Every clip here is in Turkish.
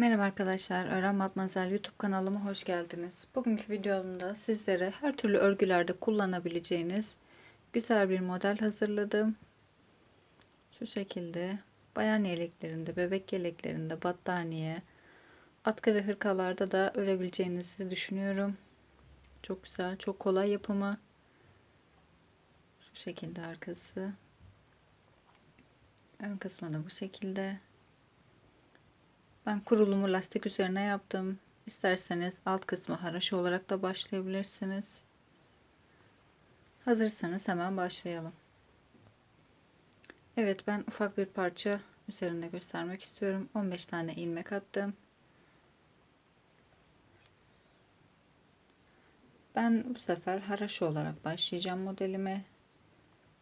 Merhaba arkadaşlar, Öğren Matmazel YouTube kanalıma hoş geldiniz. Bugünkü videomda sizlere her türlü örgülerde kullanabileceğiniz güzel bir model hazırladım. Şu şekilde bayan yeleklerinde, bebek yeleklerinde, battaniye, atkı ve hırkalarda da örebileceğinizi düşünüyorum. Çok güzel, çok kolay yapımı. Şu şekilde arkası. Ön kısmı da bu şekilde. Ben kurulumu lastik üzerine yaptım. İsterseniz alt kısmı haraşo olarak da başlayabilirsiniz. Hazırsanız hemen başlayalım. Evet ben ufak bir parça üzerinde göstermek istiyorum. 15 tane ilmek attım. Ben bu sefer haraşo olarak başlayacağım modelime.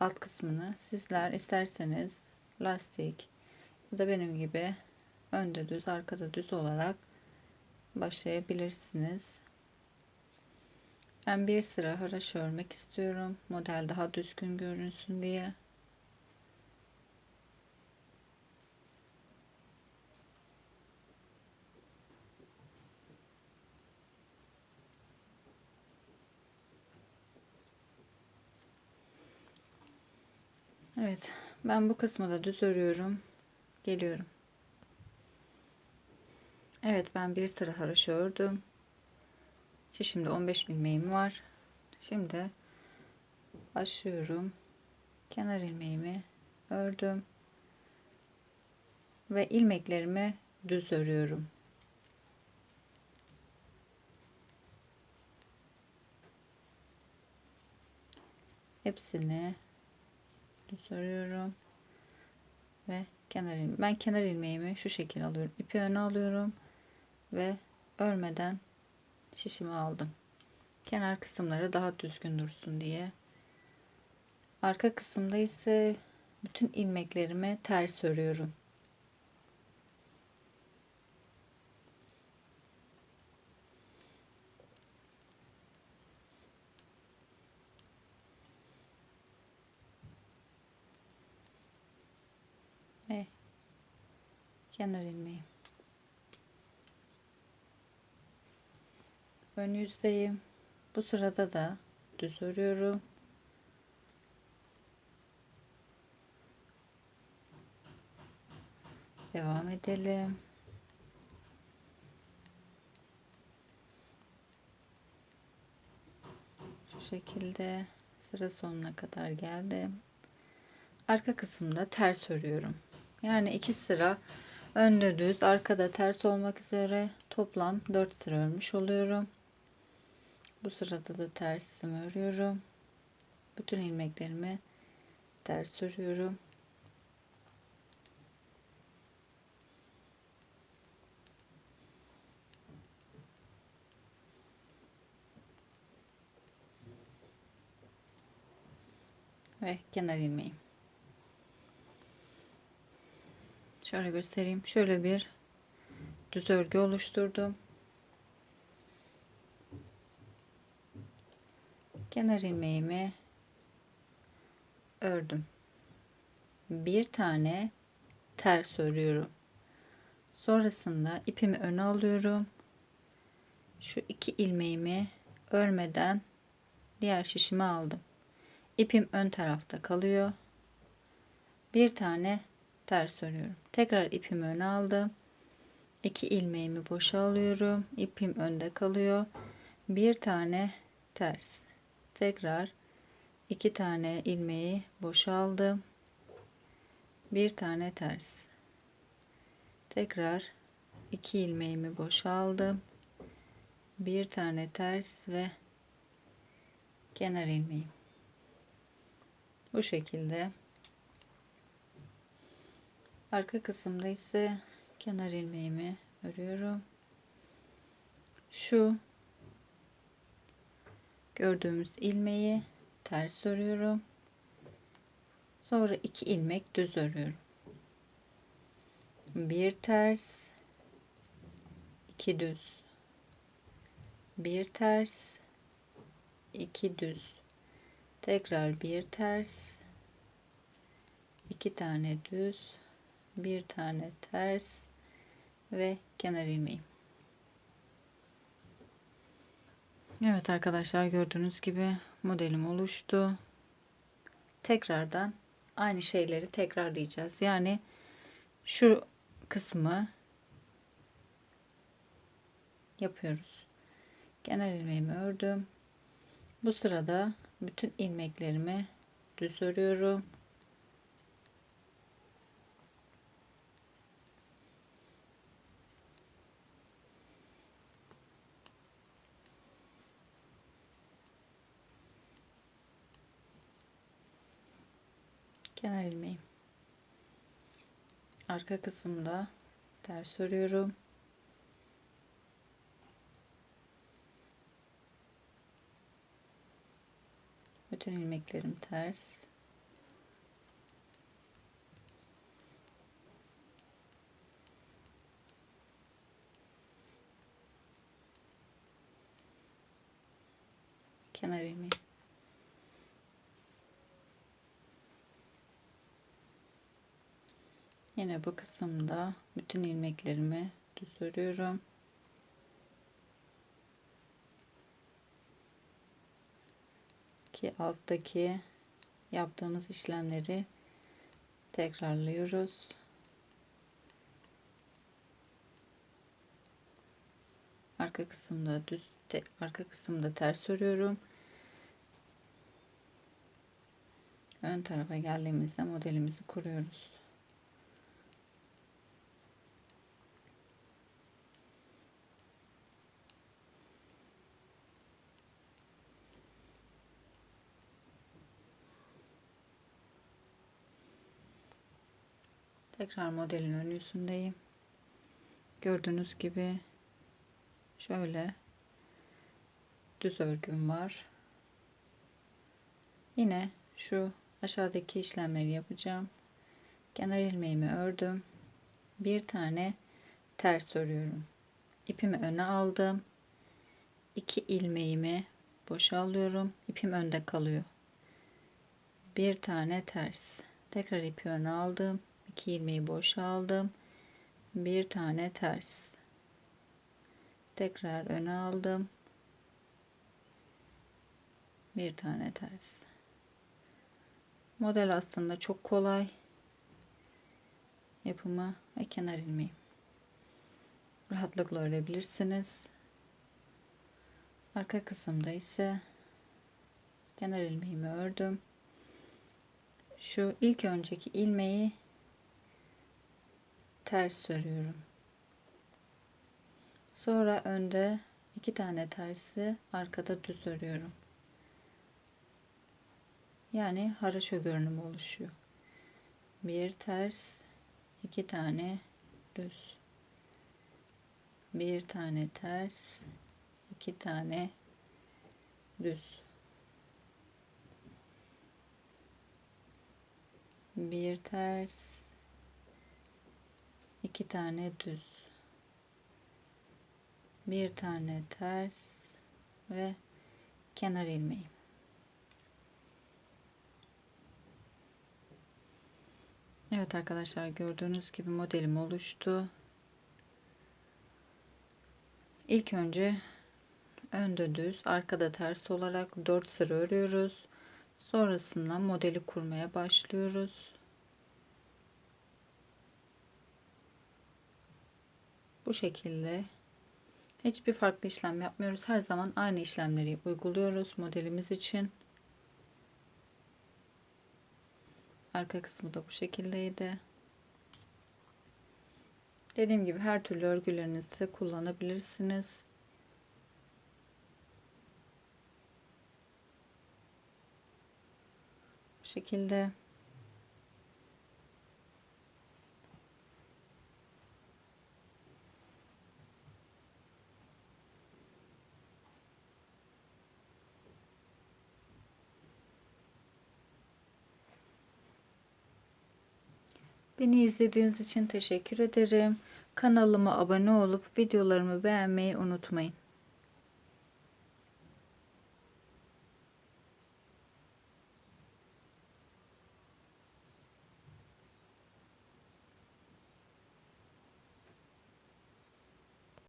Alt kısmını sizler isterseniz lastik ya da benim gibi önde düz arkada düz olarak başlayabilirsiniz. Ben bir sıra haraşo örmek istiyorum. Model daha düzgün görünsün diye. Evet, ben bu kısmı da düz örüyorum. Geliyorum. Evet ben bir sıra haraşo ördüm. Şimdi 15 ilmeğim var. Şimdi başlıyorum. Kenar ilmeğimi ördüm. Ve ilmeklerimi düz örüyorum. Hepsini düz örüyorum. Ve kenar ilmeği. Ben kenar ilmeğimi şu şekilde alıyorum. İpi öne alıyorum ve örmeden şişimi aldım. Kenar kısımları daha düzgün dursun diye. Arka kısımda ise bütün ilmeklerimi ters örüyorum. Ve kenar ilmeği. Ön yüzdeyim. Bu sırada da düz örüyorum. Devam edelim. Şu şekilde sıra sonuna kadar geldim. Arka kısımda ters örüyorum. Yani iki sıra önde düz, arkada ters olmak üzere toplam 4 sıra örmüş oluyorum. Bu sırada da tersimi örüyorum. Bütün ilmeklerimi ters örüyorum. Ve kenar ilmeğim. Şöyle göstereyim. Şöyle bir düz örgü oluşturdum. Kenar ilmeğimi ördüm. Bir tane ters örüyorum. Sonrasında ipimi öne alıyorum. Şu iki ilmeğimi örmeden diğer şişimi aldım. İpim ön tarafta kalıyor. Bir tane ters örüyorum. Tekrar ipimi öne aldım. İki ilmeğimi boşa alıyorum. İpim önde kalıyor. Bir tane ters tekrar iki tane ilmeği boşaldım. Bir tane ters. Tekrar iki ilmeğimi boşaldım. Bir tane ters ve kenar ilmeğim bu şekilde. Arka kısımda ise kenar ilmeğimi örüyorum. Şu gördüğümüz ilmeği ters örüyorum. Sonra iki ilmek düz örüyorum. Bir ters, iki düz. Bir ters, iki düz. Tekrar bir ters, iki tane düz, bir tane ters, ve kenar ilmeğim. Evet arkadaşlar gördüğünüz gibi modelim oluştu. Tekrardan aynı şeyleri tekrarlayacağız. Yani şu kısmı yapıyoruz. Kenar ilmeğimi ördüm. Bu sırada bütün ilmeklerimi düz örüyorum. Kenar ilmeğim. Arka kısımda ters örüyorum. Bütün ilmeklerim ters. Kenar ilmeği Yine bu kısımda bütün ilmeklerimi düz örüyorum. Ki alttaki yaptığımız işlemleri tekrarlıyoruz. Arka kısımda düz te, arka kısımda ters örüyorum. Ön tarafa geldiğimizde modelimizi kuruyoruz. Tekrar modelin ön yüzündeyim. Gördüğünüz gibi şöyle düz örgüm var. Yine şu aşağıdaki işlemleri yapacağım. Kenar ilmeğimi ördüm. Bir tane ters örüyorum. İpimi öne aldım. İki ilmeğimi boşa alıyorum. İpim önde kalıyor. Bir tane ters. Tekrar ipi öne aldım. 2 ilmeği boşa aldım. Bir tane ters. Tekrar öne aldım. Bir tane ters. Model aslında çok kolay. Yapımı ve kenar ilmeği. Rahatlıkla örebilirsiniz. Arka kısımda ise kenar ilmeğimi ördüm. Şu ilk önceki ilmeği ters örüyorum. Sonra önde iki tane tersi arkada düz örüyorum. Yani haraşo görünümü oluşuyor. Bir ters, iki tane düz. Bir tane ters, iki tane düz. Bir ters, iki tane düz. Bir tane ters ve kenar ilmeği. Evet arkadaşlar gördüğünüz gibi modelim oluştu. İlk önce önde düz arkada ters olarak 4 sıra örüyoruz. Sonrasında modeli kurmaya başlıyoruz Bu şekilde hiçbir farklı işlem yapmıyoruz. Her zaman aynı işlemleri uyguluyoruz modelimiz için. Arka kısmı da bu şekildeydi. Dediğim gibi her türlü örgülerinizde kullanabilirsiniz. Bu şekilde. Beni izlediğiniz için teşekkür ederim. Kanalıma abone olup videolarımı beğenmeyi unutmayın.